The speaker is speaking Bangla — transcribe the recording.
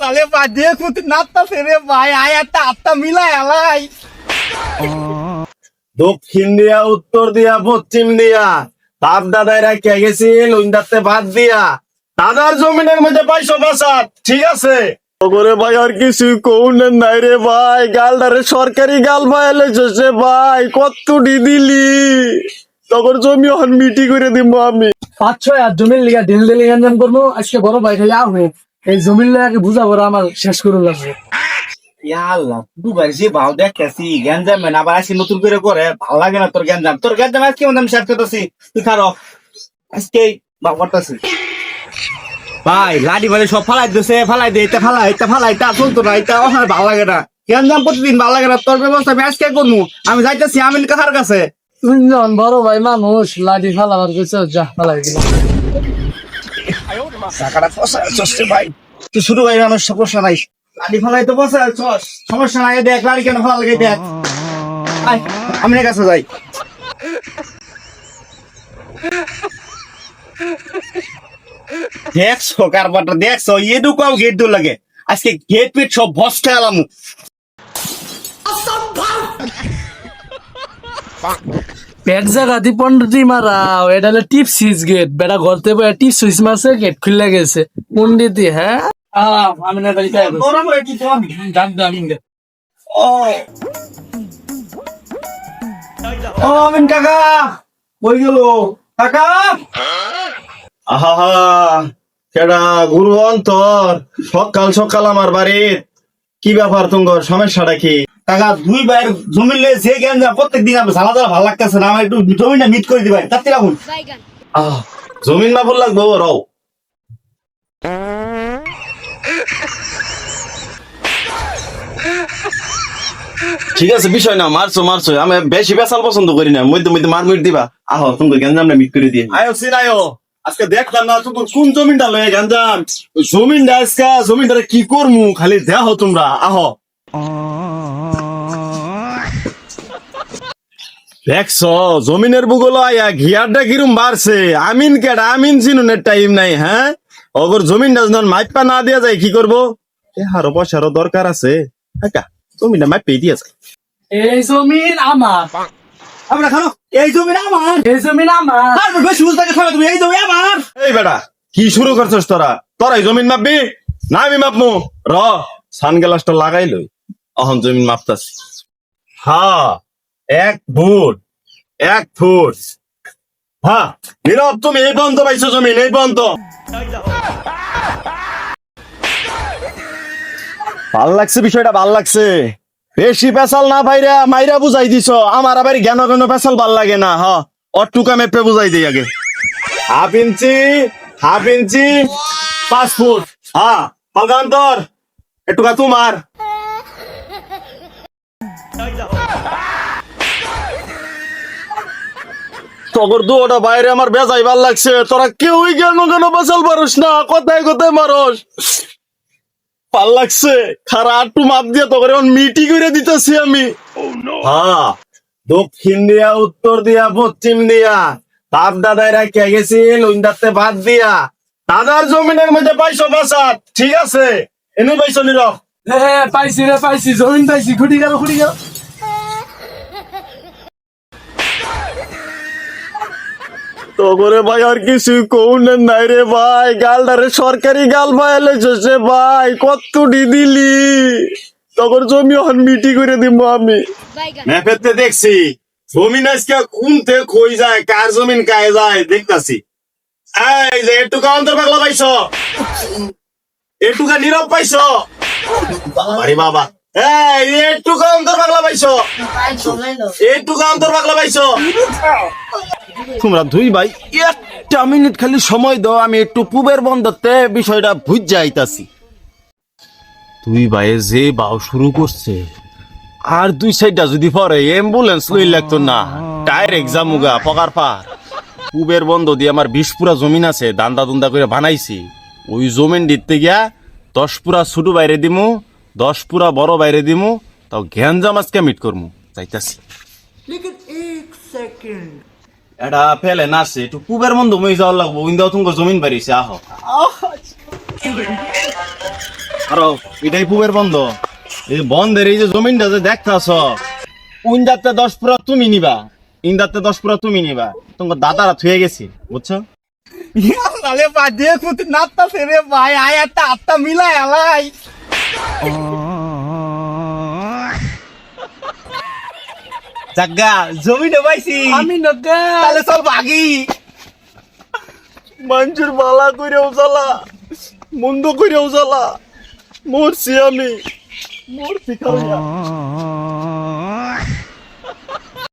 তাহলে বাজে কুতি নাচতাছে রে ভাই আয় একটা আত্মা মিলাই আলাই। দক্ষিণ দিয়া উত্তর দিয়া পশ্চিম দিয়া। তার দাদাইরা কে গেছিল উইন্দাতে ভাত দিয়া। দাদার জমিনের মধ্যে পাইছো বাসাত ঠিক আছে? ওরে ভাই আর কিছু কৌনেন নাই রে ভাই। গালটারে সরকারি গাল ভাইলে সে ভাই কত দিলি? তখন জমি হন মিটি করে দিব আমি। পাঁচ ছয় আর জমির লিগা দিল দিলে গঞ্জাম করব আজকে বড় ভাই খালি আহ এই জমির লিগাকে বুঝাবো আমার শেষ করে লাগবে আল্লাহ দুবার যে ভাও দেখতেছি গ্যাঞ্জাম মানে আবার আজকে নতুন করে করে ভালো লাগে না তোর গ্যাঞ্জাম। তোর গ্যাঞ্জাম আজকে আমি শেয়ার করতেছি। তুই খারো আজকে করতেছি ভাই লাডি সব ফালাই দিছে ফালাই দে এটা ফালাই এটা ফালাই তা চলতো না এটা আমার ভালো লাগে না। গ্যাঞ্জাম প্রতিদিন ভালো লাগে না তোর ব্যবস্থা আমি আজকে করব আমি যাইতেছি আমি কাহার কাছে। তুই বড় ভাই মানুষ লাঠি ফালাবার কিছু যা ফালাই দিল টাকাটা ফসা চসছে ভাই। তুই শুরু ভাই মানুষ সমস্যা নাই। লাডি ফালাই তো চস। সমস্যা নাই দেখ লাডি কেন ফালা লাগে দেখ। আমি কাছে যাই। দেখছ কারবারটা দেখছ এদু গেট দু লাগে। আজকে গেট পিট সব ভস্তে আলাম এক জায়গা দি পন্ডি মারাও এটা হলো টিপ সুইচ গেট। বেটা ঘরতে বয়ে টিপ সুইচ মারছে গেট খুলে গেছে। পন্ডিতি হ্যাঁ আহ, আমি না বাড়িতে আইবো। ডাক দে, ও ও আমিন কাকা কই গেল। কাকা? আহা কেডা গুরু অন্তর সকাল সকাল আমার বাড়ির কি ব্যাপার তুঙ্গর সমস্যাটা কি? কাকা দুই ভাইয়ের জমি লে জ্ঞান যা প্রত্যেক দিন আমি ঝালা ভালো লাগতেছে না আমার একটু জমিটা মিট করে দিবেন তাতে রাখুন। জমিন না বল লাগবো রও। ঠিক আছে বিষয় না মারছো মারছো আমি বেশি বেসাল পছন্দ করি না মধ্যে মধ্যে মার মুট দিবা। আহো তুমি না মিট করে দিয়ে। আয়ো সিন আয়ো। আজকে দেখলাম না তুমি কোন জমিনটা লয়ে গেঞ্জাম জমিনটা আজকে জমিনটা কি করমু? খালি দেখো তোমরা আহো। দেখছ জমিনের বুগলো আয়া ঘিয়ারটা কিরম বাড়ছে? আমিন কেডা? আমিন চিনুনের টাইম নাই হ্যাঁ? অগর জমিনটা যখন মাইপা না দিয়া যায় কি করব? এ হারো পয়সারও দরকার আছে। একা জমিনটা মাইপে দিয়া যায়। এই জমিন আমার। আমরা খানো? এই জমি না আমার। এই জমিন আমার। আর বেশি বুঝতে খাবে তুমি এই জমি আমার। এই বেটা কি শুরু করছস তোরা? তোরাই জমিন মাপবি? না আমি মাপমু। র সানগ্লাসটা লাগাই লই অহন জমিন মাপতাছি। হ্যাঁ এক ফুট এক ফুট হ্যাঁ নীরব, তুমি এই পর্যন্ত পাইছো জমিন, এই পর্যন্ত ভালো লাগছে বিষয়টা, ভালো লাগছে। বেশি পেশাল না ভাইরা, মাইরা বুঝাই দিছ। আমার আবার জ্ঞান জ্ঞান পেশাল ভালো লাগে না, হ। অটুকা মেপে বুঝাই দিই আগে। হাফ ইঞ্চি হাফ ইঞ্চি, পাঁচ ফুট। হ্যাঁ পালকান্তর একটুকা তোমার। তগর দুটা বাইরে আমার বেজাই ভালো লাগছে। তোরা কেউই কেন কেন বাঁচাল পারস না? কোথায় কোথায় মারস। ভালো লাগছে? খারা আটটু মাপ দিয়ে তোকে এখন মিটি করে দিতেছি আমি। হ্যাঁ দক্ষিণ দিয়া, উত্তর দিয়া, পশ্চিম দিয়া। তার দাদাইরা কে গেছিল উইন্দাতে ভাত দিয়া। দাদার জমিনের মধ্যে পাইছো বাসাত ঠিক আছে? এনে পাইছো নীরব হ্যাঁ পাইছি রে, পাইছি। জমিন পাইছি, খুঁটি গেল খুঁটি গেল। তোরে ভাই আর কিছু কৌনেন নাই রে ভাই। গালটারে সরকারি গাল ভাইলে সে ভাই। কত দিলি? তখন জমি হন মিটি করে দিব আমি. ম্যাপেতে দেখছি। জমিন আজকে কোনতে কই যায়, কার জমিন কায় যায়, দেখতাছি। এই যে এটুকা অন্তর পাগলা পাইছো। এটুকা নীরব পাইছো। বাবা। দুই ভাই যে শুরু করছে, আর দুই সাইডটা যদি পরে অ্যাম্বুলেন্স লই লাগতো না ডাইরেক্ট জামুগা, পকার পার পুবের বন্ধ দিয়ে আমার বিশ পুরা জমিন আছে, দান্দা দুন্দা করে বানাইছি। ওই জমিন দিতে গিয়া দশ পুরা ছোট বাইরে দিমু দশ পুরা বড় বাইরে দিমু তাও জ্ঞান জামাজকে মিট করমু। যাইতাছি। এটা ফেলে নাচছে একটু পুবের বন্ধ মই যাওয়ার লাগবো উইন্দাও তুমি জমিন বাড়িছে আহ। আর এটাই পুবের বন্ধ। এই বন্ধের এই যে জমিনটা যে দেখতাছ যাত্রা দশ পুরা তুমি নিবা ইন যাত্রা দশ পুরা তুমি নিবা তোমার দাদারা থুয়ে গেছি বুঝছ? আরে ভাই দেখো নাচতাছে রে ভাই আয় একটা আত্মা মিলাই আলাই। জাগা জমি পাইছি আমি নগা। তাহলে চল ভাগি মানুষের বালা করে উজালা মন্দ করে উজালা মরছি আমি। মরছি খাওয়া